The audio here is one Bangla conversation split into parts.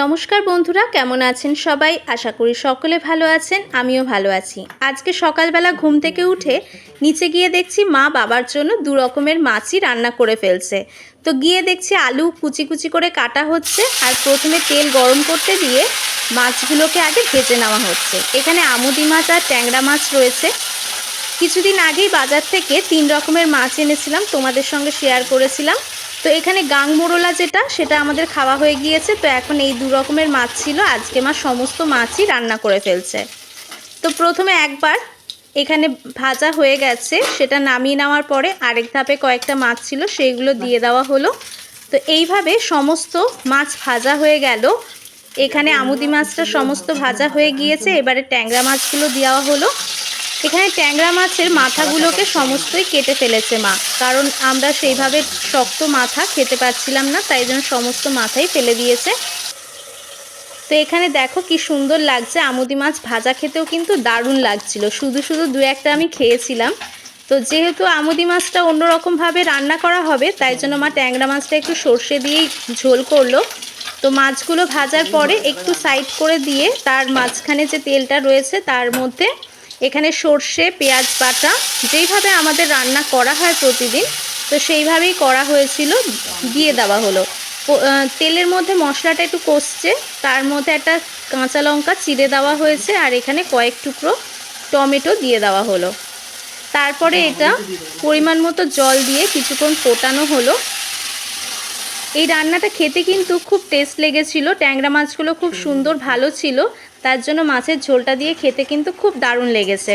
নমস্কার বন্ধুরা, কেমন আছেন সবাই? আশা করি সকলে ভালো আছেন, আমিও ভালো আছি। আজকে সকালবেলা ঘুম থেকে উঠে নিচে গিয়ে দেখছি মা বাবার জন্য দু রকমের মাছই রান্না করে ফেলছে। তো গিয়ে দেখছি আলু কুচি কুচি করে কাটা হচ্ছে আর প্রথমে তেল গরম করতে দিয়ে মাছগুলোকে আগে ভেজে নেওয়া হচ্ছে। এখানে আমুদি মাছ আর ট্যাংরা মাছ রয়েছে। কিছুদিন আগেই বাজার থেকে তিন রকমের মাছ এনেছিলাম, তোমাদের সঙ্গে শেয়ার করেছিলাম। তো এখানে গাং মোরলা যেটা, সেটা আমাদের খাওয়া হয়ে গিয়েছে। তো এখন এই দু রকমের মাছ ছিল। আজকে মা সমস্ত মাছই রান্না করে ফেলছে। তো প্রথমে একবার এখানে ভাজা হয়ে গেছে। সেটা নামিয়ে নেওয়ার পরে আরেক ধাপে কয়েকটা মাছ ছিল সেইগুলো দিয়ে দেওয়া হলো। তো এইভাবে সমস্ত মাছ ভাজা হয়ে গেল। এখানে আমুদি মাছটা সমস্ত ভাজা হয়ে গিয়েছে। এবারে ট্যাংরা মাছগুলো দেওয়া হলো। এখানে ট্যাংরা মাছের মাথাগুলোকে সমস্তই কেটে ফেলেছে মা। কারণ আমরা সেইভাবে শক্ত মাথা খেতে পাচ্ছিলাম না, তাই জন্য সমস্ত মাথাই ফেলে দিয়েছে। তো এখানে দেখো কি সুন্দর লাগছে। আমুদি মাছ ভাজা খেতেও কিন্তু দারুণ লাগছিল। শুধু শুধু দু একটা আমি খেয়েছিলাম। তো যেহেতু আমুদি মাছটা অন্যরকমভাবে রান্না করা হবে, তাই জন্য মা ট্যাংরা মাছটা একটু সর্ষে দিয়েই ঝোল করল। তো মাছগুলো ভাজার পরে একটু সাইড করে দিয়ে তার মাঝখানে যে তেলটা রয়েছে, তার মধ্যে এখানে সর্ষে, পেঁয়াজ বাটা যেইভাবে আমাদের রান্না করা হয় প্রতিদিন, তো সেইভাবেই করা হয়েছিল, দিয়ে দেওয়া হলো। তেলের মধ্যে মশলাটা একটু কষছে, তার মধ্যে একটা কাঁচা লঙ্কা চিড়ে দেওয়া হয়েছে, আর এখানে কয়েক টুকরো টমেটো দিয়ে দেওয়া হলো। তারপরে এটা পরিমাণ মতো জল দিয়ে কিছুক্ষণ ফোটানো হলো। এই রান্নাটা খেতে কিন্তু খুব টেস্ট লেগেছিল, ট্যাংরা মাছগুলো খুব সুন্দর, ভালো ছিল, তার জন্য মাছের ঝোলটা দিয়ে খেতে কিন্তু খুব দারুণ লেগেছে।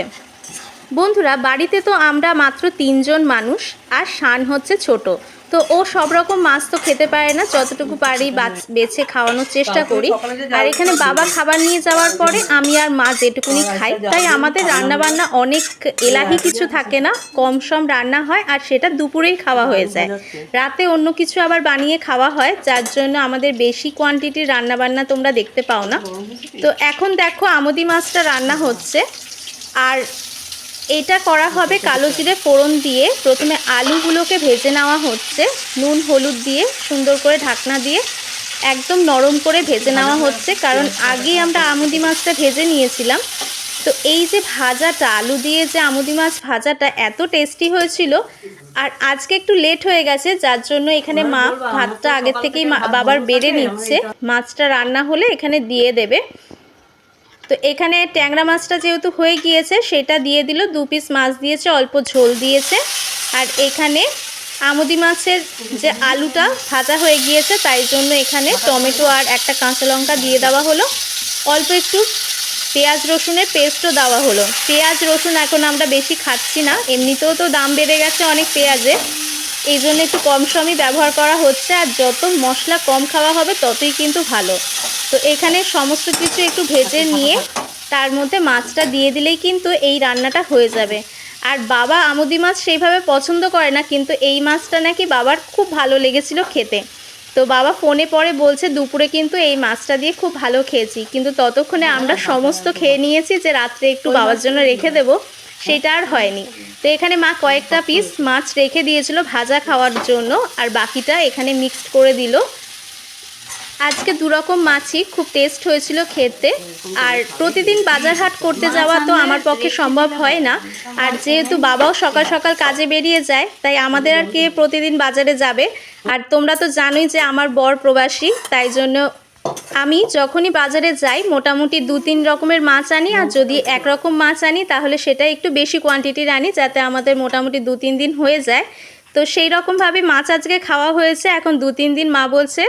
বন্ধুরা বাড়িতে তো আমরা মাত্র তিনজন মানুষ আর শান হচ্ছে ছোট। তো ও সব রকম মাছ তো খেতে পারে না যতটুকু পারি বেছে খাওয়ানোর চেষ্টা করি। আর এখানে বাবা খাবার নিয়ে যাওয়ার পরে আমি আর মা যেটুকুনি খাই তাই আমাদের রান্না বান্না অনেক এলাহি কিছু থাকে না কম সম রান্না হয় আর সেটা দুপুরেই খাওয়া হয়ে যায়। রাতে অন্য কিছু আবার বানিয়ে খাওয়া হয় যার জন্য আমাদের বেশি কোয়ান্টিটির রান্না বান্না তোমরা দেখতে পাও না। তো এখন দেখো আমদি মাছটা রান্না হচ্ছে। আর এটা করা হবে কালো জিরে ফোড়ন দিয়ে। প্রথমে আলুগুলোকে ভেজে নেওয়া হচ্ছে। নুন, হলুদ দিয়ে সুন্দর করে ঢাকনা দিয়ে একদম নরম করে ভেজে নেওয়া হচ্ছে। কারণ আগেই আমরা আমুদি মাছটা ভেজে নিয়েছিলাম। তো এই যে ভাজাটা, আলু দিয়ে যে আমুদি মাছ ভাজাটা এত টেস্টি হয়েছিল আর আজকে একটু লেট হয়ে গেছে, যার জন্য এখানে মা ভাতটা আগের থেকেই বাবার বেড়ে নিচ্ছে। মাছটা রান্না হলে এখানে দিয়ে দেবে। তো এখানে ট্যাংরা মাছটা যেহেতু হয়ে গিয়েছে, সেটা দিয়ে দিল, দু পিস মাছ দিয়েছে, অল্প ঝোল দিয়েছে। আর এখানে আমুদি মাছের যে আলুটা ভাজা হয়ে গিয়েছে, তাই জন্য এখানে টমেটো আর একটা কাঁচা লঙ্কা দিয়ে দেওয়া হলো। অল্প একটু পেঁয়াজ রসুনের পেস্টও দেওয়া হলো। পেঁয়াজ রসুন এখন আমরা বেশি খাচ্ছি না, এমনিতেও তো দাম বেড়ে গেছে অনেক পেঁয়াজের এই জন্য একটু কম সমই ব্যবহার করা হচ্ছে, আর যত মশলা কম খাওয়া হবে, ততই কিন্তু ভালো। তো এখানে সমস্ত কিছু একটু ভেজে নিয়ে তার মধ্যে মাছটা দিয়ে দিলেই কিন্তু এই রান্নাটা হয়ে যাবে আর বাবা আমুদি মাছ সেইভাবে পছন্দ করে না কিন্তু এই মাছটা নাকি বাবার খুব ভালো লেগেছিল খেতে তো বাবা ফোনে পরে বলছে দুপুরে কিন্তু এই মাছটা দিয়ে খুব ভালো খেয়েছি কিন্তু ততক্ষণে আমরা সমস্ত খেয়ে নিয়েছি যে রাত্রে একটু বাবার জন্য রেখে দেবো সেটা আর হয়নি তো এখানে মা কয়েকটা পিস মাছ রেখে দিয়েছিল ভাজা খাওয়ার জন্য আর বাকিটা এখানে মিক্সড করে দিল আজকে দুরকম মাছই খুব টেস্ট হয়েছিল খেতে। আর প্রতিদিন বাজার হাট করতে যাওয়া তো আমার পক্ষে সম্ভব হয় না। আর যেহেতু বাবাও সকাল সকাল কাজে বেরিয়ে যায়, তাই আমাদের আর কে প্রতিদিন বাজারে যাবে। আর তোমরা তো জানোই যে আমার বর প্রবাসী, তাই জন্য আমি যখনই বাজারে যাই, মোটামুটি দু তিন রকমের মাছ আনি। আর যদি একরকম মাছ আনি, তাহলে সেটা একটু বেশি কোয়ান্টিটির আনি, যাতে আমাদের মোটামুটি দু তিন দিন হয়ে যায়। তো সেই রকমভাবে মাছ আজকে খাওয়া হয়েছে। এখন দু তিন দিন মা বলছে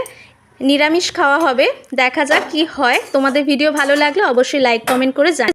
নিরামিষ খাওয়া হবে। দেখা যাক কি হয়। তোমাদের ভিডিও ভালো লাগলে অবশ্যই লাইক কমেন্ট করে জান